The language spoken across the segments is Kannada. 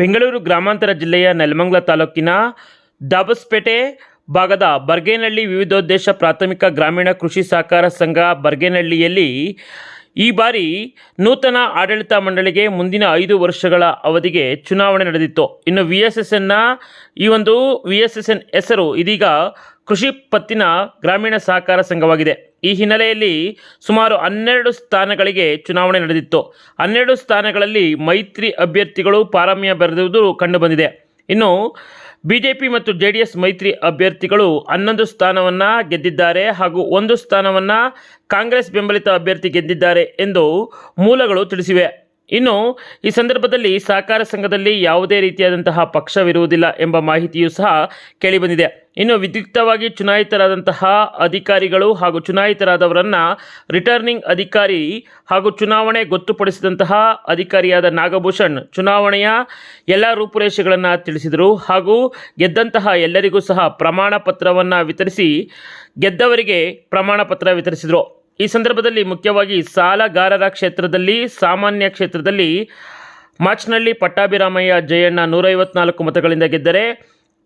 ಬೆಂಗಳೂರು ಗ್ರಾಮಾಂತರ ಜಿಲ್ಲೆಯ ನೆಲಮಂಗಲ ತಾಲೂಕಿನ ದಾಬಸ್ಪೇಟೆ ಭಾಗದ ಬರ್ಗೇನಹಳ್ಳಿ ವಿವಿಧೋದ್ದೇಶ ಪ್ರಾಥಮಿಕ ಗ್ರಾಮೀಣ ಕೃಷಿ ಸಹಕಾರ ಸಂಘ ಬರ್ಗೇನಹಳ್ಳಿಯಲ್ಲಿ ಈ ಬಾರಿ ನೂತನ ಆಡಳಿತ ಮಂಡಳಿಗೆ ಮುಂದಿನ ಐದು ವರ್ಷಗಳ ಅವಧಿಗೆ ಚುನಾವಣೆ ನಡೆದಿತ್ತು. ಇನ್ನು ವಿ ಎಸ್ ಎಸ್ ಎನ್ನ ಈ ಒಂದು ವಿ ಎಸ್ ಎಸ್ ಎನ್ ಹೆಸರು ಇದೀಗ ಕೃಷಿ ಪತ್ತಿನ ಗ್ರಾಮೀಣ ಸಹಕಾರ ಸಂಘವಾಗಿದೆ. ಈ ಹಿನ್ನೆಲೆಯಲ್ಲಿ ಸುಮಾರು ಹನ್ನೆರಡು ಸ್ಥಾನಗಳಿಗೆ ಚುನಾವಣೆ ನಡೆದಿತ್ತು. ಹನ್ನೆರಡು ಸ್ಥಾನಗಳಲ್ಲಿ ಮೈತ್ರಿ ಅಭ್ಯರ್ಥಿಗಳು ಪಾರಮ್ಯ ಬರೆದಿರುವುದು ಕಂಡುಬಂದಿದೆ. ಇನ್ನು ಬಿಜೆಪಿ ಮತ್ತು ಜೆ ಡಿ ಎಸ್ ಮೈತ್ರಿ ಅಭ್ಯರ್ಥಿಗಳು ಹನ್ನೊಂದು ಸ್ಥಾನವನ್ನು ಗೆದ್ದಿದ್ದಾರೆ ಹಾಗೂ ಒಂದು ಸ್ಥಾನವನ್ನು ಕಾಂಗ್ರೆಸ್ ಬೆಂಬಲಿತ ಅಭ್ಯರ್ಥಿ ಗೆದ್ದಿದ್ದಾರೆ ಎಂದು ಮೂಲಗಳು ತಿಳಿಸಿವೆ. ಇನ್ನು, ಈ ಸಂದರ್ಭದಲ್ಲಿ ಸಹಕಾರ ಸಂಘದಲ್ಲಿ ಯಾವುದೇ ರೀತಿಯಾದಂತಹ ಪಕ್ಷವಿರುವುದಿಲ್ಲ ಎಂಬ ಮಾಹಿತಿಯೂ ಸಹ ಕೇಳಿಬಂದಿದೆ. ಇನ್ನು, ವಿದ್ಯುಕ್ತವಾಗಿ ಚುನಾಯಿತರಾದಂತಹ ಅಧಿಕಾರಿಗಳು ಹಾಗೂ ಚುನಾಯಿತರಾದವರನ್ನು ರಿಟರ್ನಿಂಗ್ ಅಧಿಕಾರಿ ಹಾಗೂ ಚುನಾವಣೆ ಗೊತ್ತುಪಡಿಸಿದಂತಹ ಅಧಿಕಾರಿಯಾದ ನಾಗಭೂಷಣ್ ಚುನಾವಣೆಯ ಎಲ್ಲ ರೂಪುರೇಷೆಗಳನ್ನು ತಿಳಿಸಿದರು ಹಾಗೂ ಗೆದ್ದಂತಹ ಎಲ್ಲರಿಗೂ ಸಹ ಪ್ರಮಾಣ ಪತ್ರವನ್ನು ವಿತರಿಸಿ ಗೆದ್ದವರಿಗೆ ಪ್ರಮಾಣ ಪತ್ರ ವಿತರಿಸಿದರು. ಈ ಸಂದರ್ಭದಲ್ಲಿ ಮುಖ್ಯವಾಗಿ ಸಾಲಗಾರರ ಕ್ಷೇತ್ರದಲ್ಲಿ, ಸಾಮಾನ್ಯ ಕ್ಷೇತ್ರದಲ್ಲಿ ಮಾಚ್ನಹಳ್ಳಿ ಪಟ್ಟಾಭಿರಾಮಯ್ಯ ಜಯಣ್ಣ ನೂರೈವತ್ನಾಲ್ಕು ಮತಗಳಿಂದ ಗೆದ್ದರೆ,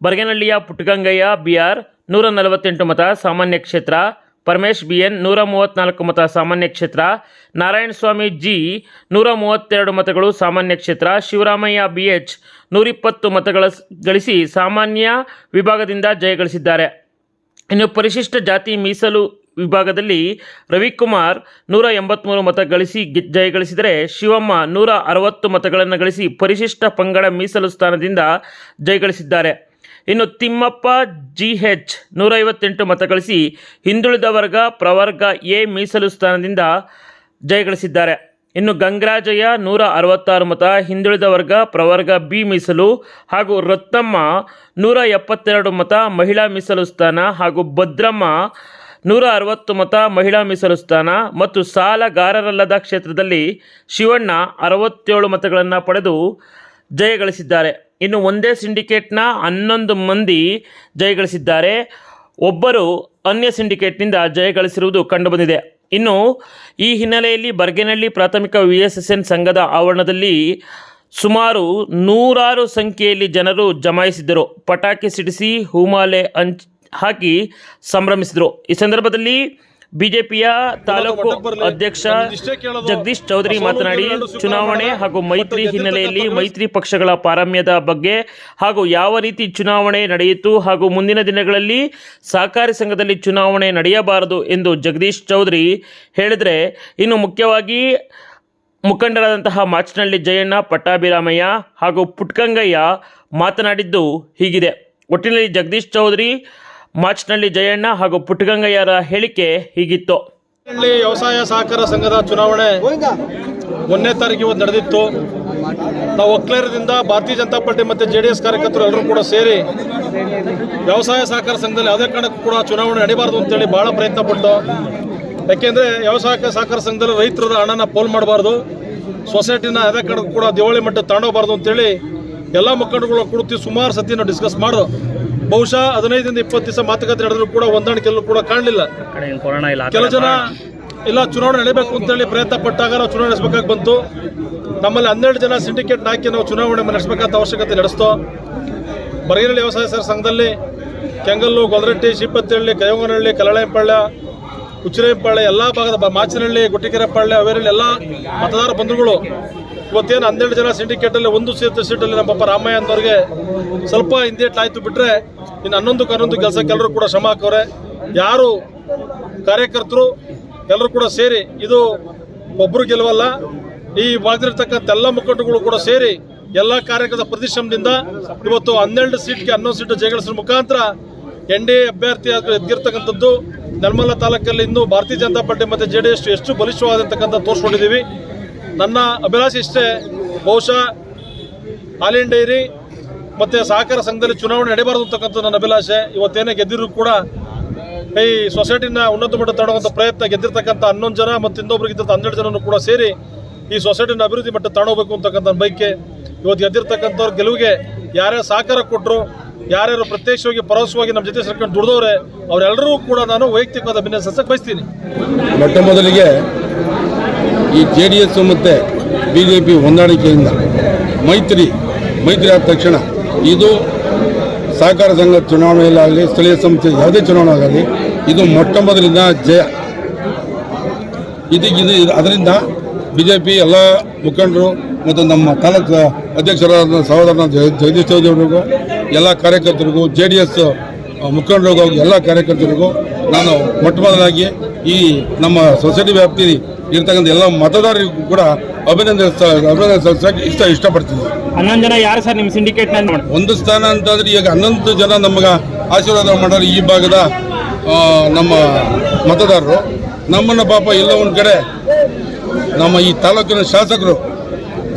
ಬರಗನಹಳ್ಳಿಯ ಪುಟ್ಟಗಂಗಯ್ಯ ಬಿ ಆರ್ ನೂರ ನಲವತ್ತೆಂಟು ಮತ, ಸಾಮಾನ್ಯ ಕ್ಷೇತ್ರ ಪರಮೇಶ್ ಬಿ ಎನ್ ನೂರ ಮೂವತ್ತ್ನಾಲ್ಕು ಮತ, ಸಾಮಾನ್ಯ ಕ್ಷೇತ್ರ ನಾರಾಯಣಸ್ವಾಮಿ ಜಿ ನೂರ ಮೂವತ್ತೆರಡು ಮತಗಳು, ಸಾಮಾನ್ಯ ಕ್ಷೇತ್ರ ಶಿವರಾಮಯ್ಯ ಬಿ ಎಚ್ ನೂರಿಪ್ಪತ್ತು ಮತಗಳ ಗಳಿಸಿ ಸಾಮಾನ್ಯ ವಿಭಾಗದಿಂದ ಜಯಗಳಿಸಿದ್ದಾರೆ ಇನ್ನು ಪರಿಶಿಷ್ಟ ಜಾತಿ ಮೀಸಲು ವಿಭಾಗದಲ್ಲಿ ರವಿಕುಮಾರ್ ನೂರ ಎಂಬತ್ತ್ಮೂರು ಮತ ಗಳಿಸಿ ಜಯ ಗಳಿಸಿದರೆ ಶಿವಮ್ಮ ನೂರ ಅರವತ್ತು ಮತಗಳನ್ನು ಗಳಿಸಿ ಪರಿಶಿಷ್ಟ ಪಂಗಡ ಮೀಸಲು ಸ್ಥಾನದಿಂದ ಜಯಗಳಿಸಿದ್ದಾರೆ ಇನ್ನು ತಿಮ್ಮಪ್ಪ ಜಿ ಎಚ್ ನೂರೈವತ್ತೆಂಟು ಮತ ಗಳಿಸಿ ಹಿಂದುಳಿದ ವರ್ಗ, ಪ್ರವರ್ಗ ಎ ಮೀಸಲು ಸ್ಥಾನದಿಂದ ಜಯಗಳಿಸಿದ್ದಾರೆ ಇನ್ನು ಗಂಗರಾಜಯ್ಯ ನೂರ ಅರವತ್ತಾರು ಮತ, ಹಿಂದುಳಿದ ವರ್ಗ, ಪ್ರವರ್ಗ ಬಿ ಮೀಸಲು ಹಾಗೂ ರತ್ನಮ್ಮ ನೂರ ಎಪ್ಪತ್ತೆರಡು ಮತ, ಮಹಿಳಾ ಮೀಸಲು ಸ್ಥಾನ ಹಾಗೂ ಭದ್ರಮ್ಮ ನೂರ ಅರವತ್ತು ಮತ ಮಹಿಳಾ ಮೀಸಲು ಸ್ಥಾನ ಮತ್ತು ಸಾಲಗಾರರಲ್ಲದ ಕ್ಷೇತ್ರದಲ್ಲಿ ಶಿವಣ್ಣ ಅರವತ್ತೇಳು ಮತಗಳನ್ನು ಪಡೆದು ಜಯಗಳಿಸಿದ್ದಾರೆ ಇನ್ನು ಒಂದೇ ಸಿಂಡಿಕೇಟ್ನ ಹನ್ನೊಂದು ಮಂದಿ ಜಯಗಳಿಸಿದ್ದಾರೆ ಒಬ್ಬರು ಅನ್ಯ ಸಿಂಡಿಕೇಟ್ನಿಂದ ಜಯಗಳಿಸಿರುವುದು ಕಂಡುಬಂದಿದೆ. ಇನ್ನು ಈ ಹಿನ್ನೆಲೆಯಲ್ಲಿ ಬರ್ಗೇನಹಳ್ಳಿ ಪ್ರಾಥಮಿಕ ವಿ ಎಸ್ ಎಸ್ ಎನ್ ಸಂಘದ ಆವರಣದಲ್ಲಿ ಸುಮಾರು ನೂರಾರು ಸಂಖ್ಯೆಯಲ್ಲಿ ಜನರು ಜಮಾಯಿಸಿದ್ದರು. ಪಟಾಕಿ ಸಿಡಿಸಿ, ಹೂಮಾಲೆ ಹಂಚ್ ಹಾಕಿ ಸಂಭ್ರಮಿಸಿದರು. ಈ ಸಂದರ್ಭದಲ್ಲಿ ಬಿಜೆಪಿಯ ತಾಲೂಕು ಅಧ್ಯಕ್ಷ ಜಗದೀಶ್ ಚೌಧರಿ ಮಾತನಾಡಿ ಚುನಾವಣೆ ಹಾಗೂ ಮೈತ್ರಿ ಹಿನ್ನೆಲೆಯಲ್ಲಿ ಮೈತ್ರಿ ಪಕ್ಷಗಳ ಪಾರಮ್ಯದ ಬಗ್ಗೆ ಹಾಗೂ ಯಾವ ರೀತಿ ಚುನಾವಣೆ ನಡೆಯಿತು ಹಾಗೂ ಮುಂದಿನ ದಿನಗಳಲ್ಲಿ ಸಹಕಾರಿ ಸಂಘದಲ್ಲಿ ಚುನಾವಣೆ ನಡೆಯಬಾರದು ಎಂದು ಜಗದೀಶ್ ಚೌಧರಿ ಹೇಳಿದರೆ ಇನ್ನು ಮುಖ್ಯವಾಗಿ ಮುಖಂಡರಾದಂತಹ ಮಾಚನಹಳ್ಳಿ ಜಯಣ್ಣ ಪಟ್ಟಾಭಿರಾಮಯ್ಯ ಹಾಗೂ ಪುಟ್ಕಂಗಯ್ಯ ಮಾತನಾಡಿದ್ದು ಹೀಗಿದೆ. ಒಟ್ಟಿನಲ್ಲಿ ಜಗದೀಶ್ ಚೌಧರಿ ಮಾಚನಹಳ್ಳಿ ಜಯಣ್ಣ ಹಾಗೂ ಪುಟ್ಟಗಂಗಯ್ಯರ ಹೇಳಿಕೆ ಹೀಗಿತ್ತು. ವ್ಯವಸಾಯ ಸಹಕಾರ ಸಂಘದ ಚುನಾವಣೆ ಒಂದನೇ ತಾರೀಕು ಇವತ್ತು ನಡೆದಿತ್ತು. ನಾವು ಒಕ್ಲೇರದಿಂದ ಭಾರತೀಯ ಜನತಾ ಪಾರ್ಟಿ ಮತ್ತು ಜೆ ಡಿ ಎಸ್ ಕಾರ್ಯಕರ್ತರು ಎಲ್ಲರೂ ಕೂಡ ಸೇರಿ ವ್ಯವಸಾಯ ಸಹಕಾರ ಸಂಘದಲ್ಲಿ ಯಾವುದೇ ಕಾರಣಕ್ಕೂ ಕೂಡ ಚುನಾವಣೆ ನಡೀಬಾರ್ದು ಅಂತೇಳಿ ಭಾಳ ಪ್ರಯತ್ನ ಪಟ್ಟು, ಯಾಕೆಂದರೆ ವ್ಯವಸಾಯ ಸಹಕಾರ ಸಂಘದಲ್ಲಿ ರೈತರ ಹಣನ ಪೋಲ್ ಮಾಡಬಾರ್ದು, ಸೊಸೈಟಿನ ಯಾವುದೇ ಕಾರಣಕ್ಕೂ ಕೂಡ ದಿವಾಳಿ ಮಟ್ಟ ತಾಂಡೋಗಬಾರ್ದು ಅಂತೇಳಿ ಎಲ್ಲ ಮುಖಂಡಗಳು ಕುಳಿತು ಸುಮಾರು ಸತಿ ನಾವು ಡಿಸ್ಕಸ್ ಮಾಡಿದ್ರು ಬಹುಶಃ ಹದಿನೈದರಿಂದ ಇಪ್ಪತ್ತು ದಿವಸ ಮಾತುಕತೆ ನಡೆದ್ರು ಕೂಡ ಹೊಂದಾಣಿಕೆ ಎಲ್ಲೂ ಕೂಡ ಕಾಣಲಿಲ್ಲ. ಕೆಲವು ಜನ ಇಲ್ಲ ಚುನಾವಣೆ ನಡೀಬೇಕು ಅಂತೇಳಿ ಪ್ರಯತ್ನ ಪಟ್ಟಾಗ ನಾವು ಚುನಾವಣೆ ನಡೆಸಬೇಕಾಗಿ ಬಂತು. ನಮ್ಮಲ್ಲಿ ಹನ್ನೆರಡು ಜನ ಸಿಂಡಿಕೇಟ್ ಹಾಕಿ ನಾವು ಚುನಾವಣೆ ನಡೆಸಬೇಕಾದ ಅವಶ್ಯಕತೆ ನಡೆಸ್ತೋ. ಬರಗಿನಹಳ್ಳಿ ವ್ಯವಸಾಯ ಸರ್ ಸಂಘದಲ್ಲಿ ಕೆಂಗಲ್ಲು ಗೊಲರಟ್ಟಿ ಶಿಪ್ಪತ್ತಹಳ್ಳಿ ಕೈಗೊಂಗನಹಳ್ಳಿ ಕಲಳೆಂಪಾಳ್ಯ ಉಚ್ಚಿರೆಂಪಾಳ್ಯ ಎಲ್ಲ ಭಾಗದ ಮಾಚಿನಹಳ್ಳಿ ಗುಟ್ಟಿಕೆರೆಪಾಳ್ಯ ಅವೇರಲ್ಲಿ ಎಲ್ಲ ಮತದಾರ ಬಂಧುಗಳು ಇವತ್ತೇನು ಹನ್ನೆರಡು ಜನ ಸಿಂಡಿಕೇಟಲ್ಲಿ ಒಂದು ಸೀಟ್ ಸೀಟಲ್ಲಿ ನಮ್ಮ ಪಾಪ ರಾಮಯ್ಯ ಅಂತವ್ರಿಗೆ ಸ್ವಲ್ಪ ಹಿಂದೇಟ್ ಆಯ್ತು ಬಿಟ್ರೆ ಇನ್ನು ಹನ್ನೊಂದಕ್ಕೆ ಹನ್ನೊಂದು ಕೆಲಸಕ್ಕೆ ಎಲ್ಲರೂ ಕೂಡ ಶ್ರಮ ಹಾಕವ್ರೆ ಯಾರು ಕಾರ್ಯಕರ್ತರು ಎಲ್ಲರೂ ಕೂಡ ಸೇರಿ, ಇದು ಒಬ್ಬರು ಗೆಲುವಲ್ಲ, ಈ ಭಾಗದಲ್ಲಿರ್ತಕ್ಕಂಥ ಎಲ್ಲ ಮುಖಂಡಗಳು ಕೂಡ ಸೇರಿ ಎಲ್ಲ ಕಾರ್ಯಕರ್ತರ ಪ್ರತಿಶ್ರಮದಿಂದ ಇವತ್ತು ಹನ್ನೆರಡು ಸೀಟ್ಗೆ ಹನ್ನೊಂದು ಸೀಟು ಜಯಗಳಿಸೋ ಮುಖಾಂತರ ಎನ್ ಡಿ ಎ ಅಭ್ಯರ್ಥಿ ಎದ್ದಿರ್ತಕ್ಕಂಥದ್ದು. ನಿರ್ಮಲ ತಾಲೂಕಲ್ಲಿ ಇನ್ನು ಭಾರತೀಯ ಜನತಾ ಪಾರ್ಟಿ ಮತ್ತು ಜೆ ಡಿ ಎಸ್ ಎಷ್ಟು ಬಲಿಷ್ಠವಾದಂತಕ್ಕಂಥ ತೋರಿಸ್ಕೊಂಡಿದ್ದೀವಿ. ನನ್ನ ಅಭಿಲಾಷೆ ಇಷ್ಟೇ. ಬಹುಶಃ ಹಾಲಿನ್ ಡೈರಿ ಮತ್ತು ಸಹಕಾರ ಸಂಘದಲ್ಲಿ ಚುನಾವಣೆ ನಡೆಯಬಾರದು ಅಂತಕ್ಕಂಥ ನನ್ನ ಅಭಿಲಾಷೆ. ಇವತ್ತೇನೇ ಗೆದ್ದಿದ್ರು ಕೂಡ ಈ ಸೊಸೈಟಿನ ಉನ್ನತ ಮಟ್ಟ ತಗೊಳ್ಳುವಂಥ ಪ್ರಯತ್ನ ಗೆದ್ದಿರ್ತಕ್ಕಂಥ ಹನ್ನೊಂದು ಜನ ಮತ್ತು ಇನ್ನೊಬ್ರು ಗೆದ್ದಿರ್ತ ಹನ್ನೆರಡು ಜನನು ಕೂಡ ಸೇರಿ ಈ ಸೊಸೈಟಿನ ಅಭಿವೃದ್ಧಿ ಮಟ್ಟ ತಗೊಳ್ಬೇಕು ಅಂತಕ್ಕಂಥ ಬೈಕೆ ಇವತ್ತು ಗೆದ್ದಿರ್ತಕ್ಕಂಥವ್ರ ಗೆಲುವಿಗೆ ಯಾರ್ಯಾರು ಸಹಕಾರ ಕೊಟ್ಟರು ಯಾರ್ಯಾರು ಪ್ರತ್ಯಕ್ಷವಾಗಿ, ಪರೋಕ್ಷವಾಗಿ ನಮ್ಮ ಜೊತೆ ಸೇರ್ಕೊಂಡು ದುಡಿದವ್ರೆ, ಅವರೆಲ್ಲರೂ ಕೂಡ ನಾನು ವೈಯಕ್ತಿಕವಾದ ಅಭಿನಂದಿಸಕ್ಕೆ ಬಯಸ್ತೀನಿ. ಮೊಟ್ಟ ಮೊದಲಿಗೆ ಈ ಜೆ ಡಿ ಎಸ್ ಮತ್ತು ಬಿ ಜೆ ಪಿ ಹೊಂದಾಣಿಕೆಯಿಂದ ಮೈತ್ರಿ ಮೈತ್ರಿ ಆದ ತಕ್ಷಣ ಇದು ಸಹಕಾರ ಸಂಘ ಚುನಾವಣೆಯಲ್ಲಾಗಲಿ, ಸ್ಥಳೀಯ ಸಂಸ್ಥೆ ಯಾವುದೇ ಚುನಾವಣೆ ಆಗಲಿ ಇದು ಮೊಟ್ಟ ಮೊದಲಿನ ಜಯ ಇದು ಇದು ಅದರಿಂದ ಬಿ ಜೆ ಪಿ ಎಲ್ಲ ಮುಖಂಡರು ಮತ್ತು ನಮ್ಮ ತಾಲೂಕು ಅಧ್ಯಕ್ಷರಾದ ಸಹೋದರನ ಜಗ- ಜಗದೀಶ್ ಚೌಧರಿ ಅವರಿಗೂ, ಎಲ್ಲ ಕಾರ್ಯಕರ್ತರಿಗೂ ಜೆ ಡಿ ಎಸ್ ಮುಖಂಡರಿಗೂ, ಎಲ್ಲ ಕಾರ್ಯಕರ್ತರಿಗೂ ನಾನು ಮೊಟ್ಟ ಮೊದಲಾಗಿ ಈ ನಮ್ಮ ಸೊಸೈಟಿ ವ್ಯಾಪ್ತಿ ಇರ್ತಕ್ಕಂಥ ಎಲ್ಲ ಮತದಾರರಿಗೂ ಕೂಡ ಅಭಿನಂದನೆ ಅಭಿನಂದನೆ ಸಲ್ಲಿಸಕ್ಕೆ ಇಷ್ಟ ಇಷ್ಟಪಡ್ತೀನಿ. ಹನ್ನೊಂದು ಜನ ಯಾರು ಸರ್ ನಿಮ್ಮ ಸಿಂಡಿಕೇಟ್ ಒಂದು ಸ್ಥಾನ ಅಂತಂದ್ರೆ ಈಗ ಹನ್ನೊಂದು ಜನ ನಮಗೆ ಆಶೀರ್ವಾದ ಮಾಡೋರು ಈ ಭಾಗದ ನಮ್ಮ ಮತದಾರರು. ನಮ್ಮನ್ನು ಪಾಪ ಎಲ್ಲ ಒಂದು ಕಡೆ ನಮ್ಮ ಈ ತಾಲೂಕಿನ ಶಾಸಕರು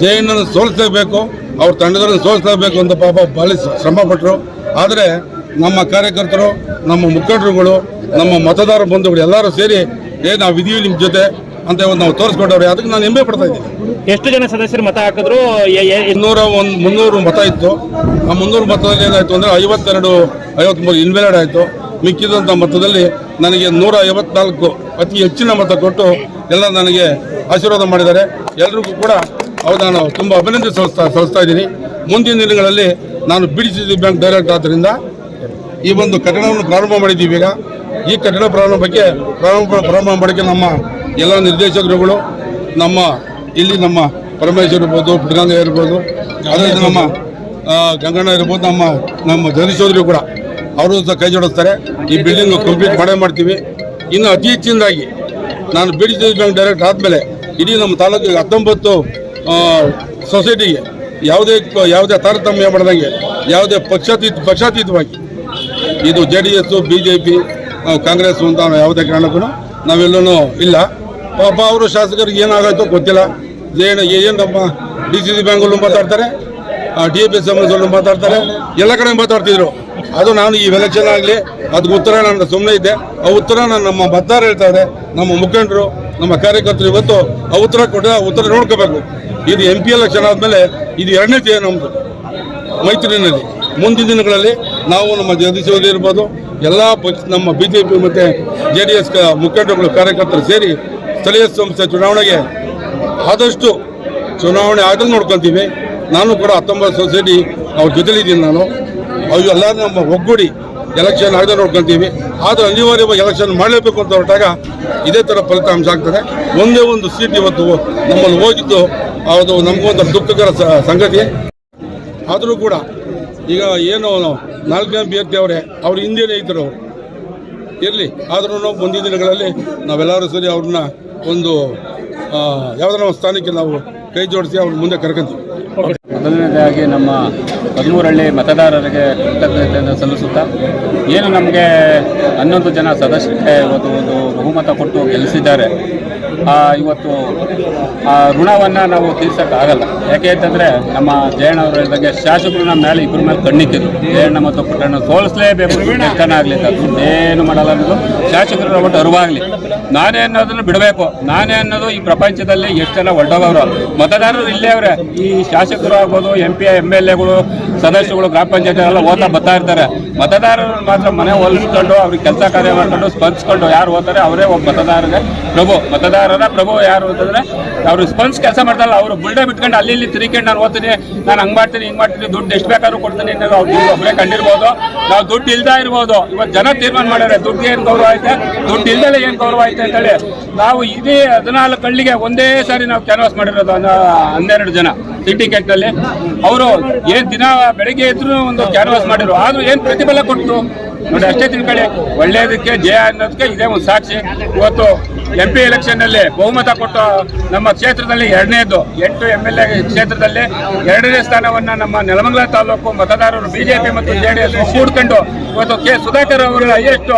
ಜಯಣ್ಣನ ಸೋಲಿಸಲೇಬೇಕು ಅವ್ರ ತಂಡದವ್ರನ್ನ ಸೋಲಿಸಲೇಬೇಕು ಅಂತ ಪಾಪ ಭಾಳ ಶ್ರಮ ಪಟ್ಟರು ಆದರೆ ನಮ್ಮ ಕಾರ್ಯಕರ್ತರು ನಮ್ಮ ಮುಖಂಡರುಗಳು ನಮ್ಮ ಮತದಾರ ಬಂಧುಗಳು ಎಲ್ಲರೂ ಸೇರಿ ಏ ನಾವು ಇದೀವಿ ನಿಮ್ಮ ಜೊತೆ. ಅಂತ ಒಂದು ನಾವು ತೋರಿಸ್ಕೊಟ್ಟವ್ರೆ ಅದಕ್ಕೆ ನಾನು ಹೆಮ್ಮೆ ಪಡ್ತಾ ಇದ್ದೀನಿ. ಎಷ್ಟು ಜನ ಸದಸ್ಯರು ಮತ ಹಾಕಿದ್ರು? ಇನ್ನೂರ ಒಂದು ಮುನ್ನೂರು ಮತ ಇತ್ತು. ಆ ಮುನ್ನೂರು ಮತದಲ್ಲಿ ಏನಾಯಿತು ಅಂದರೆ ಐವತ್ತೆರಡು ಐವತ್ತ್ಮೂರು ಇನ್ವ್ಯಾಲಿಡ್ ಆಯಿತು. ಮಿಕ್ಕಿದಂಥ ಮತದಲ್ಲಿ ನನಗೆ ನೂರ ಐವತ್ನಾಲ್ಕು ಅತಿ ಹೆಚ್ಚಿನ ಮತ ಕೊಟ್ಟು ಎಲ್ಲ ನನಗೆ ಆಶೀರ್ವಾದ ಮಾಡಿದ್ದಾರೆ. ಎಲ್ರಿಗೂ ಕೂಡ ಅವ್ರು ನಾನು ತುಂಬ ಅಭಿನಂದನೆ ಸಲ್ಲಿಸ್ತಾ ಸಲ್ಲಿಸ್ತಾ ಇದ್ದೀನಿ. ಮುಂದಿನ ದಿನಗಳಲ್ಲಿ ನಾನು B D C C bank direct ಆದ್ದರಿಂದ ಈ ಒಂದು ಕಟ್ಟಡವನ್ನು ಪ್ರಾರಂಭ ಮಾಡಿದ್ದೀವಿ ಈಗ. ಈ ಕಟ್ಟಡ ಪ್ರಾರಂಭಕ್ಕೆ ಪ್ರಾರಂಭ ಪ್ರಾರಂಭ ಮಾಡೋಕ್ಕೆ ನಮ್ಮ ಎಲ್ಲ ನಿರ್ದೇಶಕರುಗಳು ನಮ್ಮ, ಇಲ್ಲಿ ನಮ್ಮ ಪರಮೇಶ್ವರ್ ಇರ್ಬೋದು, ಪುಟ್ಟಗಂಗ ಇರ್ಬೋದು, ಅದೇ ನಮ್ಮ ಗಂಗಣ್ಣ ಇರ್ಬೋದು, ನಮ್ಮ ನಮ್ಮ ಜಗದೀಶ್ ಚೌಧರಿ ಕೂಡ ಅವರು ಸಹ ಕೈ ಜೋಡಿಸ್ತಾರೆ. ಈ ಬಿಲ್ಡಿಂಗ್ ಕಂಪ್ಲೀಟ್ ಮಾಡೇ ಮಾಡ್ತೀವಿ. ಇನ್ನು ಅತಿ ಹೆಚ್ಚಿನದಾಗಿ ನಾನು ಬಿ ಡಿ ಬ್ಯಾಂಕ್ ಡೈರೆಕ್ಟ್ ಆದಮೇಲೆ ಇಡೀ ನಮ್ಮ ತಾಲೂಕಿಗೆ ಹತ್ತೊಂಬತ್ತು ಸೊಸೈಟಿಗೆ ಯಾವುದೇ ಯಾವುದೇ ತಾರತಮ್ಯ ಮಾಡ್ದಂಗೆ, ಯಾವುದೇ ಪಕ್ಷಾತೀತ, ಪಕ್ಷಾತೀತವಾಗಿ ಇದು J D S B J P Congress ಅಂತ ಯಾವುದೇ ಕಾರಣಕ್ಕೂ ನಾವೆಲ್ಲೂ ಇಲ್ಲ. ಪಾಪ ಅವರು ಶಾಸಕರಿಗೆ ಏನಾಗಾಯ್ತೋ ಗೊತ್ತಿಲ್ಲ. ಏನು ಏನು ನಮ್ಮ ಡಿ ಸಿ ಸಿ ಬ್ಯಾಂಕಲ್ಲೂ ಮಾತಾಡ್ತಾರೆ ಡಿ ಎ ಪಿ ಎಸ್ ಮಾತಾಡ್ತಾರೆ, ಎಲ್ಲ ಕಡೆ ಮಾತಾಡ್ತಿದ್ರು. ಅದು ನಾನು ಈ ಎಲೆಕ್ಷನ್ ಆಗಲಿ ಅದಕ್ಕೆ ಉತ್ತರ ನಾನು ಸುಮ್ಮನೆ ಇದ್ದೆ. ಆ ಉತ್ತರ ನಾನು ನಮ್ಮ ಮತದಾರ ಹೇಳ್ತಾರೆ ನಮ್ಮ ಮುಖಂಡರು, ನಮ್ಮ ಕಾರ್ಯಕರ್ತರು ಇವತ್ತು ಆ ಉತ್ತರ ಕೊಟ್ಟರೆ ಆ ಉತ್ತರ ನೋಡ್ಕೋಬೇಕು. ಇದು ಎಂ ಪಿ ಎಲೆಕ್ಷನ್ ಆದಮೇಲೆ ಇದು ಎರಡನೇ ಜಯ ನಮ್ಮದು ಮೈತ್ರಿನಲ್ಲಿ. ಮುಂದಿನ ದಿನಗಳಲ್ಲಿ ನಾವು ನಮ್ಮ ಜಗದೀಶ್ ಇರ್ಬೋದು, ಎಲ್ಲ ಪಕ್ಷ ನಮ್ಮ ಬಿ ಜೆ ಪಿ ಮತ್ತು ಜೆ ಡಿ ಎಸ್ ಮುಖಂಡರುಗಳು, ಕಾರ್ಯಕರ್ತರು ಸೇರಿ ಸ್ಥಳೀಯ ಸಂಸ್ಥೆ ಚುನಾವಣೆಗೆ. ಆದಷ್ಟು ಚುನಾವಣೆ ಆಗಲು ನೋಡ್ಕೊಳ್ತೀವಿ ನಾನು ಕೂಡ ಹತ್ತೊಂಬತ್ತು ಸೊಸೈಟಿ ಅವ್ರ ಜೊತೆಲಿದ್ದೀನಿ ನಾನು. ಅವು ಎಲ್ಲ ನಮ್ಮ ಒಗ್ಗೂಡಿ ಎಲೆಕ್ಷನ್ ಆಗದೆ ನೋಡ್ಕೊಳ್ತೀವಿ ಆದರೆ ಅನಿವಾರ್ಯವಾಗಿ ಎಲೆಕ್ಷನ್ ಮಾಡಲೇಬೇಕು ಅಂತ ಹೊರಟಾಗ ಇದೇ ಥರ ಫಲಿತಾಂಶ ಆಗ್ತದೆ. ಒಂದೇ ಒಂದು ಸೀಟ್ ಇವತ್ತು ನಮ್ಮಲ್ಲಿ ಹೋಗಿದ್ದು, ಅದು ನಮಗೊಂದು ದುಃಖಕರ ಸಂಗತಿ. ಆದರೂ ಕೂಡ ಈಗ ಏನು ನಾಲ್ಕನೇ ಅಭ್ಯರ್ಥಿ ಅವರೇ, ಅವ್ರ ಹಿಂದೆನೇ ಇದ್ದರು ಅವರು ಇರಲಿ ಆದ್ರೂ ಮುಂದಿನ ದಿನಗಳಲ್ಲಿ ನಾವೆಲ್ಲರೂ ಸರಿ ಅವ್ರನ್ನ ಒಂದು ಯಾವುದಾರ ಒಂದು ಸ್ಥಾನಕ್ಕೆ ನಾವು ಕೈ ಜೋಡಿಸಿ ಅವ್ರ ಮುಂದೆ ಕರ್ಕೊಂತೀವಿ. ಮೊದಲನೇದಾಗಿ ನಮ್ಮ ಹದಿಮೂರಹಳ್ಳಿ ಮತದಾರರಿಗೆ ಕೃತಜ್ಞತೆಯನ್ನು ಸಲ್ಲಿಸುತ್ತಾ ಏನು ನಮಗೆ ಹನ್ನೊಂದು ಜನ ಸದಸ್ಯರಿಗೆ ಇವತ್ತು ಒಂದು ಬಹುಮತ ಕೊಟ್ಟು ಗೆಲ್ಲಿಸಿದ್ದಾರೆ. ಇವತ್ತು ಆ ಋಣವನ್ನು ನಾವು ತೀರ್ಸೋಕ್ಕಾಗಲ್ಲ. ಯಾಕೆ ಅಂತಂದರೆ ನಮ್ಮ ಜಯಣ್ಣ ಅವರು ಹೇಳಿದಂಗೆ ಶಾಸಕರು ನಮ್ಮ ಮೇಲೆ ಇಬ್ಬರ ಮೇಲೆ ಕಣ್ಣಿಕ್ಕಿದ್ರು. ಜಯಣ್ಣ ಮತ್ತು ಪುಟ್ಟಣ್ಣ ಸೋಲಿಸಲೇಬೇಕು. ಎಷ್ಟನ ಆಗಲಿ ಏನು ಮಾಡಲ್ಲ ಅನ್ನೋದು ಶಾಸಕರು ಒಟ್ಟು ಅರಿವಾಗಲಿ. ನಾನೇ ಅನ್ನೋದನ್ನು ಬಿಡಬೇಕು. ನಾನೇ ಅನ್ನೋದು ಈ ಪ್ರಪಂಚದಲ್ಲಿ ಎಷ್ಟು ಜನ ಹೊರಟೋಗವ್ರು ಮತದಾರರು ಇಲ್ಲೇ ಅವರೇ. ಈ ಶಾಸಕರು ಆಗ್ಬೋದು, ಎಂ ಪಿ ಎಂ ಎಲ್ ಎಗಳು ಸದಸ್ಯಗಳು ಗ್ರಾಮ ಪಂಚಾಯತ್ ಎಲ್ಲ ಓದ್ತಾ ಬರ್ತಾ ಇರ್ತಾರೆ. ಮತದಾರರು ಮಾತ್ರ ಮನೆ ಹೋಲಿಸ್ಕೊಂಡು ಅವ್ರಿಗೆ ಕೆಲಸ ಕಾರ್ಯ ಮಾಡ್ಕೊಂಡು ಸ್ಪಂದಿಸ್ಕೊಂಡು ಯಾರು ಓದ್ತಾರೆ ಅವರೇ ಒಬ್ಬ ಮತದಾರರೇ ಪ್ರಭು. ಮತದಾರರ ಪ್ರಭು ಯಾರು ಅಂತಂದ್ರೆ ಅವರು ಸ್ಪಂದಿಸ್ ಕೆಲಸ ಮಾಡ್ತಾರಲ್ಲ, ಅವರು ಬುಲ್ಡೆ ಬಿಟ್ಕೊಂಡು ಅಲ್ಲಿ ಇಲ್ಲಿ ತಿರುಗಿಕೊಂಡು ನಾನು ಓದ್ತೀನಿ, ನಾನು ಹಂಗೆ ಮಾಡ್ತೀನಿ, ಹಿಂಗೆ ಮಾಡ್ತೀನಿ, ದುಡ್ಡು ಎಷ್ಟು ಬೇಕಾದ್ರೂ ಕೊಡ್ತೀನಿ ಅನ್ನೋದು ಅವ್ರು ಒಬ್ಬರೇ ಕಂಡಿರ್ಬೋದು. ನಾವು ದುಡ್ಡು ಇಲ್ದಾ ಇರ್ಬೋದು. ಇವತ್ತು ಜನ ತೀರ್ಮಾನ ಮಾಡ್ಯಾರೆ, ದುಡ್ಡು ಏನು ಗೌರವ ಐತೆ? ದುಡ್ಡು ಇಲ್ದಲೇ ಏನು ಗೌರವ ಐತೆ ಅಂತೇಳಿ. ನಾವು ಇದೇ ಹದಿನಾಲ್ಕು ಹಳ್ಳಿಗೆ ಒಂದೇ ಸಾರಿ ನಾವು ಕ್ಯಾನ್ವಾಸ್ ಮಾಡಿರೋದು ಹನ್ನ- ಹನ್ನೆರಡು ಜನ. ಸಿಂಡಿಕೇಟ್ನಲ್ಲಿ ಅವರು ಏನು ದಿನ ಬೆಳಿಗ್ಗೆ ಇದ್ರು ಒಂದು ಕ್ಯಾನ್ವಾಸ್ ಮಾಡಿದ್ರು. ಆದ್ರೂ ಏನು ಪ್ರತಿಫಲ ಕೊಟ್ಟು ನೋಡಿ, ಅಷ್ಟೇ ತಿಳ್ಕೊಳ್ಳಿ. ಒಳ್ಳೆಯದಕ್ಕೆ, ಜಯ ಅನ್ನೋದಕ್ಕೆ ಇದೇ ಒಂದು ಸಾಕ್ಷಿ. ಇವತ್ತು ಎಂ ಪಿ ಎಲೆಕ್ಷನ್ನಲ್ಲಿ ಬಹುಮತ ಕೊಟ್ಟು ನಮ್ಮ ಕ್ಷೇತ್ರದಲ್ಲಿ ಎರಡನೇದು. ಎಂಟು ಎಂ ಎಲ್ ಎ ಕ್ಷೇತ್ರದಲ್ಲಿ ಎರಡನೇ ಸ್ಥಾನವನ್ನು ನಮ್ಮ ನೆಲಮಂಗಲ ತಾಲೂಕು ಮತದಾರರು ಬಿಜೆಪಿ ಮತ್ತು ಜೆ ಡಿ ಎಸ್ ಕೂಡ್ಕೊಂಡು ಇವತ್ತು ಕೆ ಸುಧಾಕರ್ ಅವರು ಹೈಯೆಸ್ಟ್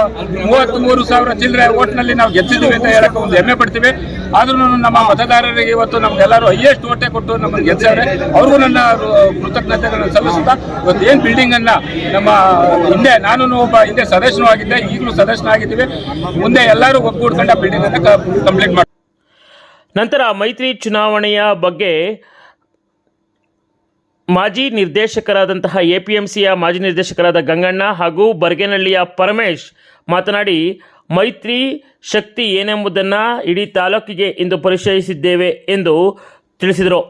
ಮೂವತ್ತ್ ಮೂರು ಸಾವಿರ ಚಿಲ್ಲರೆ ಓಟ್ನಲ್ಲಿ ನಾವು ಗೆದ್ದಿದ್ದೀವಿ ಅಂತ ಹೇಳಕ್ಕೆ ಒಂದು ಹೆಮ್ಮೆ ಪಡ್ತೀವಿ. ಆದ್ರೂ ನಮ್ಮ ಮತದಾರರಿಗೆ ಇವತ್ತು ನಮ್ಗೆಲ್ಲರೂ ಹೈಯೆಸ್ಟ್ ಓಟೆ ಕೊಟ್ಟು ನಮ್ಮನ್ನು ಗೆದ್ದಾರೆ ಅವ್ರಿಗೂ ನನ್ನ ಕೃತಜ್ಞತೆಗಳನ್ನು ಸಲ್ಲಿಸುತ್ತಾ ಇವತ್ತು ಏನು ಬಿಲ್ಡಿಂಗ್ ಅನ್ನ ನಮ್ಮ ಹಿಂದೆ ನಾನು ಒಬ್ಬ ಹಿಂದೆ ಸದಸ್ಯನೂ ಆಗಿದ್ದೆ, ಈಗಲೂ ಸದಸ್ಯನಾಗಿದ್ದೀವಿ ಮುಂದೆ ಎಲ್ಲರೂ ಒಗ್ಗೂಡ್ಕೊಂಡ ಬಿಲ್ಡಿಂಗ್ ಅನ್ನ ಕಂಪ್ಲೀಟ್ ಮಾಡಿ ನಂತರ ಮೈತ್ರಿ ಚುನಾವಣೆಯ ಬಗ್ಗೆ ಮಾಜಿ ನಿರ್ದೇಶಕರಾದಂತಹ ಎಪಿಎಂಸಿಯ ಮಾಜಿ ನಿರ್ದೇಶಕರಾದ ಗಂಗಣ್ಣ ಹಾಗೂ ಬರ್ಗೇನಹಳ್ಳಿಯ ಪರಮೇಶ್ ಮಾತನಾಡಿ ಮೈತ್ರಿ ಶಕ್ತಿ ಏನೆಂಬುದನ್ನು ಇಡೀ ತಾಲೂಕಿಗೆ ಇಂದು ಪರಿಚಯಿಸಿದ್ದೇವೆ ಎಂದು ತಿಳಿಸಿದರು.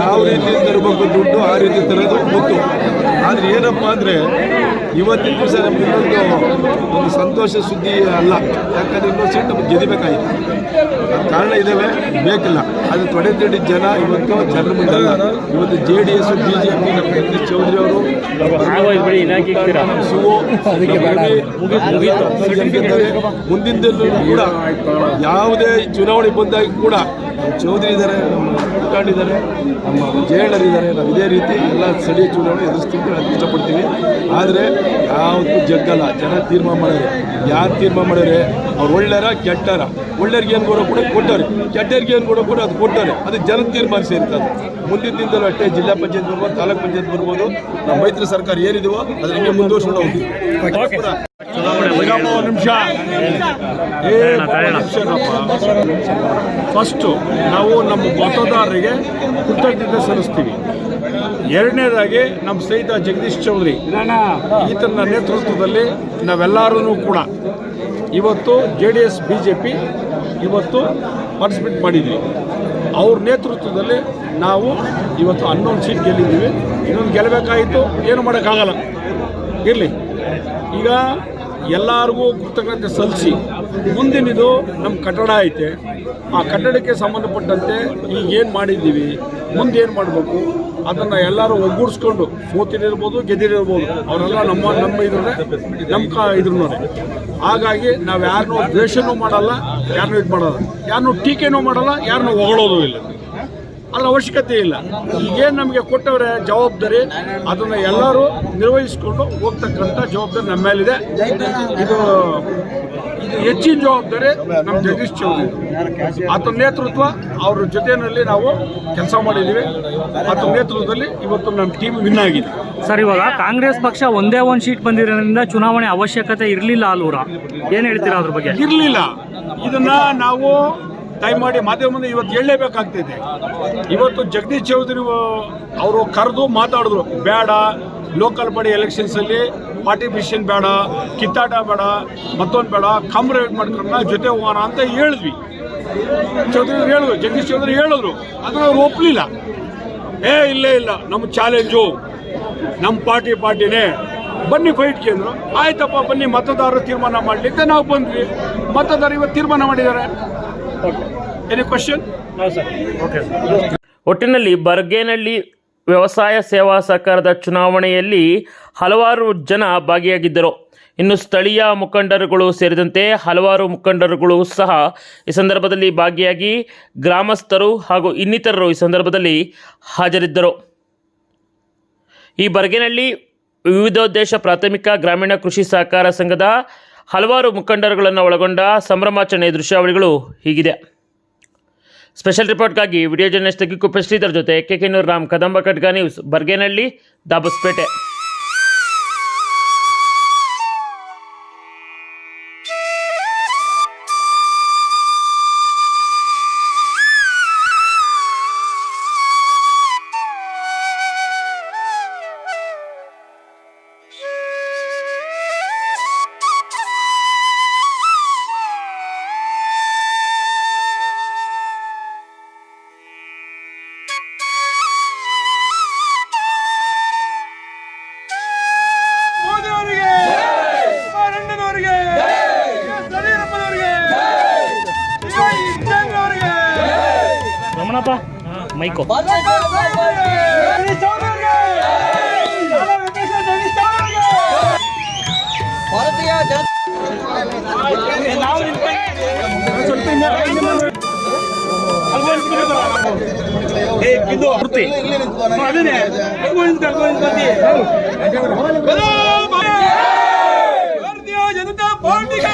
ಯಾವ ರೀತಿ ತರಬೇಕು ದುಡ್ಡು, ಆ ರೀತಿ ತರೋದು ಗೊತ್ತು. ಆದರೆ ಏನಪ್ಪ ಅಂದರೆ ಇವತ್ತಿನ ದಿವಸ ನಮಗೆ ಇನ್ನೊಂದು ಒಂದು ಸಂತೋಷ ಸುದ್ದಿ ಅಲ್ಲ. ಯಾಕಂದ್ರೆ ಇನ್ನೊಂದು ಸೀಟ್ ನಮ್ಗೆ ಗೆದಿಬೇಕಾಗಿತ್ತು. ಅದ್ ಕಾರಣ ಇದಾವೆ ಬೇಕಿಲ್ಲ. ಅದು ತೊಡೆ ತೊಡೆ ಜನ ಇವತ್ತು ಜನರ ಮುಂದೆ ಅಲ್ಲ. ಇವತ್ತು J D S B J P ನಮ್ಮ ಜಗದೀಶ್ ಚೌಧರಿ ಅವರು ಮುಂದಿನ ದಿನ ಕೂಡ ಯಾವುದೇ ಚುನಾವಣೆ ಬಂದಾಗ ಕೂಡ ಚೌಧರಿ ಇದ್ದಾರೆ ನಮ್ಮ ಮುಖಂಡಿದ್ದಾರೆ ನಮ್ಮ ಜಯಣ್ಣರಿದ್ದಾರೆ ನಾವು ಇದೇ ರೀತಿ ಎಲ್ಲ ಸ್ಥಳೀಯ ಚುನಾವಣೆ ಎದುರಿಸ್ತೀವಿ ಇಷ್ಟಪಡ್ತೀವಿ. ಆದರೆ ಯಾವುದು ಜಗ್ಗಲ್ಲ ಜನ ತೀರ್ಮಾನ ಮಾಡಿದ್ರೆ. ಯಾರು ತೀರ್ಮಾನ ಮಾಡಿದ್ರೆ? ಅವ್ರು ಒಳ್ಳೆಯರ ಕೆಟ್ಟರ. ಒಳ್ಳೆಯರಿಗೆ ಏನು ಕೊಡೋ ಕೂಡ ಕೊಟ್ಟವ್ರೆ. ಕೆಟ್ಟರಿಗೆ ಏನು ಕೊಡೋ ಕೂಡ ಅದು ಕೊಟ್ಟವ್ರೆ. ಅದು ಜನ ತೀರ್ಮಾನ ಸೇರ್ತದೆ ಮುಂದಿನ ದಿನದಲ್ಲೂ ಅಷ್ಟೇ ಜಿಲ್ಲಾ ಪಂಚಾಯತ್ ಬರ್ಬೋದು ತಾಲೂಕು ಪಂಚಾಯತ್ ಬರ್ಬೋದು. ನಮ್ಮ ಮೈತ್ರಿ ಸರ್ಕಾರ ಏನಿದೆಯೋ ಅದರ ಹಿಂಗೆ ಮುಂದುವರ್ಸ್ಕೊಂಡು ಹೋಗ್ತೀವಿ. ನಿಮಿಷ. ಫಸ್ಟು ನಾವು ನಮ್ಮ ಮತದಾರರಿಗೆ ಕೃತಜ್ಞತೆ ಸಲ್ಲಿಸ್ತೀವಿ. ಎರಡನೇದಾಗಿ ನಮ್ಮ ಸ್ನೇಹಿತ ಜಗದೀಶ್ ಚೌಧರಿ ಈತನ ನೇತೃತ್ವದಲ್ಲಿ ನಾವೆಲ್ಲರೂ ಕೂಡ ಇವತ್ತು J D S B J P ಇವತ್ತು ಪಾರ್ಟಿಸಿಪೇಟ್ ಮಾಡಿದ್ವಿ. ಅವ್ರ ನೇತೃತ್ವದಲ್ಲಿ ನಾವು ಇವತ್ತು ಹನ್ನೊಂದು ಸೀಟ್ ಗೆಲ್ಲಿದ್ದೀವಿ. ಇನ್ನೊಂದು ಗೆಲ್ಲಬೇಕಾಯಿತು ಏನು ಮಾಡೋಕ್ಕಾಗಲ್ಲ. ಇರಲಿ. ಈಗ ಎಲ್ಲರಿಗೂ ಕೃತಜ್ಞತೆ ಸಲ್ಲಿಸಿ ಮುಂದಿನದು ನಮ್ಮ ಕಟ್ಟಡ ಐತೆ. ಆ ಕಟ್ಟಡಕ್ಕೆ ಸಂಬಂಧಪಟ್ಟಂತೆ ಈಗ ಏನು ಮಾಡಿದ್ದೀವಿ, ಮುಂದೆ ಏನು ಮಾಡಬೇಕು, ಅದನ್ನು ಎಲ್ಲರೂ ಒಗ್ಗೂಡಿಸ್ಕೊಂಡು ಸೋತಿರಿರ್ಬೋದು ಗೆದ್ದಿರಿರ್ಬೋದು ಅವರೆಲ್ಲ ನಮ್ಮ ನಮ್ಮ ಇದ್ರೆ ನಮ್ಮ ಕ ಇದ್ರೂ ಹಾಗಾಗಿ ನಾವು ಯಾರನ್ನೂ ದ್ವೇಷನೂ ಮಾಡಲ್ಲ ಯಾರನ್ನೂ ಇದು ಮಾಡಲ್ಲ. ಯಾರನ್ನೂ ಟೀಕೆನೂ ಮಾಡಲ್ಲ ಯಾರನ್ನೂ ಹೊಗಳೋದು ಇಲ್ಲ. ಅದ್ರ ಅವಶ್ಯಕತೆ ಇಲ್ಲ. ಈಗೇನು ನಮಗೆ ಕೊಟ್ಟವರ ಜವಾಬ್ದಾರಿ ಅದನ್ನು ಎಲ್ಲರೂ ನಿರ್ವಹಿಸಿಕೊಂಡು ಹೋಗ್ತಕ್ಕಂಥ ಜವಾಬ್ದಾರಿ ನಮ್ಮ ಮೇಲಿದೆ. ಇದು ಇದು ಹೆಚ್ಚಿನ ಜವಾಬ್ದಾರಿ ನಮ್ಮ ಜಗದೀಶ್ ಚೌಧರಿ. ಆತನ ನೇತೃತ್ವ ಅವ್ರ ಜೊತೆಯಲ್ಲಿ ನಾವು ಕೆಲಸ ಮಾಡಿದ್ದೀವಿ. ಆತನ ನೇತೃತ್ವದಲ್ಲಿ ಇವತ್ತು ನಮ್ಮ ಟೀಮ್ ವಿನ್ ಆಗಿದೆ. ಸರ್ ಇವಾಗ ಕಾಂಗ್ರೆಸ್ ಪಕ್ಷ ಒಂದೇ ಒಂದು ಸೀಟ್ ಬಂದಿರೋದ್ರಿಂದ ಚುನಾವಣೆ ಅವಶ್ಯಕತೆ ಇರಲಿಲ್ಲ ಅಲ್ವರ ಏನು ಹೇಳ್ತೀರಾ ಅದ್ರ ಬಗ್ಗೆ? ಇರಲಿಲ್ಲ. ಇದನ್ನ ನಾವು ದಯಮಾಡಿ ಮಾಡಿ ಮುಂದೆ ಇವತ್ತು ಹೇಳಲೇಬೇಕಾಗ್ತಿದೆ. ಇವತ್ತು ಜಗದೀಶ್ ಚೌಧರಿ ಅವರು ಕರೆದು ಮಾತಾಡಿದ್ರು ಬೇಡ ಲೋಕಲ್ ಬಾಡಿ ಎಲೆಕ್ಷನ್ಸಲ್ಲಿ ಪಾರ್ಟಿಫಿಷನ್ ಬೇಡ ಕಿತ್ತಾಟ ಬೇಡ ಮತ್ತೊಂದು ಬೇಡ ಕಾಂಪ್ರಮೈಸ್ ಮಾಡ್ಕೊಂಡ ಜೊತೆ ಹೋಗೋಣ ಅಂತ ಹೇಳಿದ್ವಿ. ಚೌಧರಿ ಹೇಳಿದ್ರು, ಜಗದೀಶ್ ಚೌಧರಿ ಹೇಳಿದ್ರು. ಅದನ್ನ ಅವ್ರು ಒಪ್ಪಲಿಲ್ಲ ಏ, ಇಲ್ಲೇ ಇಲ್ಲ ನಮ್ಮ ಚಾಲೆಂಜು ನಮ್ಮ ಪಾರ್ಟಿ ಪಾರ್ಟಿನೇ ಬನ್ನಿ ಫೈಟ್ ಕೇಂದ್ರ. ಆಯ್ತಪ್ಪ, ಬನ್ನಿ ಮತದಾರರು ತೀರ್ಮಾನ ಮಾಡಲಿಕ್ಕೆ ನಾವು ಬಂದ್ವಿ. ಮತದಾರರು ಇವತ್ತು ತೀರ್ಮಾನ ಮಾಡಿದ್ದಾರೆ. ಎನಿ ಕ್ವಶನ್ ಒಟ್ಟಿನಲ್ಲಿ ಬರ್ಗೇನಹಳ್ಳಿ ವ್ಯವಸಾಯ ಸೇವಾ ಸಹಕಾರದ ಚುನಾವಣೆಯಲ್ಲಿ ಹಲವಾರು ಜನ ಭಾಗಿಯಾಗಿದ್ದರು. ಇನ್ನು ಸ್ಥಳೀಯ ಮುಖಂಡರುಗಳು ಸೇರಿದಂತೆ ಹಲವಾರು ಮುಖಂಡರುಗಳು ಸಹ ಈ ಸಂದರ್ಭದಲ್ಲಿ ಭಾಗಿಯಾಗಿ ಗ್ರಾಮಸ್ಥರು ಹಾಗೂ ಇನ್ನಿತರರು ಈ ಸಂದರ್ಭದಲ್ಲಿ ಹಾಜರಿದ್ದರು. ಈ ಬರ್ಗೇನಹಳ್ಳಿ ವಿವಿಧೋದ್ದೇಶ ಪ್ರಾಥಮಿಕ ಗ್ರಾಮೀಣ ಕೃಷಿ ಸಹಕಾರ ಸಂಘದ ಹಲವಾರು ಮುಖಂಡರುಗಳನ್ನು ಒಳಗೊಂಡ ಸಂಭ್ರಮಾಚರಣೆ ದೃಶ್ಯಾವಳಿಗಳು ಹೀಗಿದೆ. ಸ್ಪೆಷಲ್ ರಿಪೋರ್ಟ್ಗಾಗಿ ವಿಡಿಯೋ ಜರ್ನಲಿಸ್ಟ್ ತಗ್ಗಿಕುಪ್ಪೆ ಶ್ರೀಧರ್ ಜೊತೆ ಕೆ ರಾಮ್ ಕದಂಬ ಕಟ್ಗಾ ನ್ಯೂಸ್ ಬರ್ಗೇನಹಳ್ಳಿ, ದಾಬಸ್ಪೇಟೆ. ঐক্য ಜನತಾ ಪಾರ್ಟಿ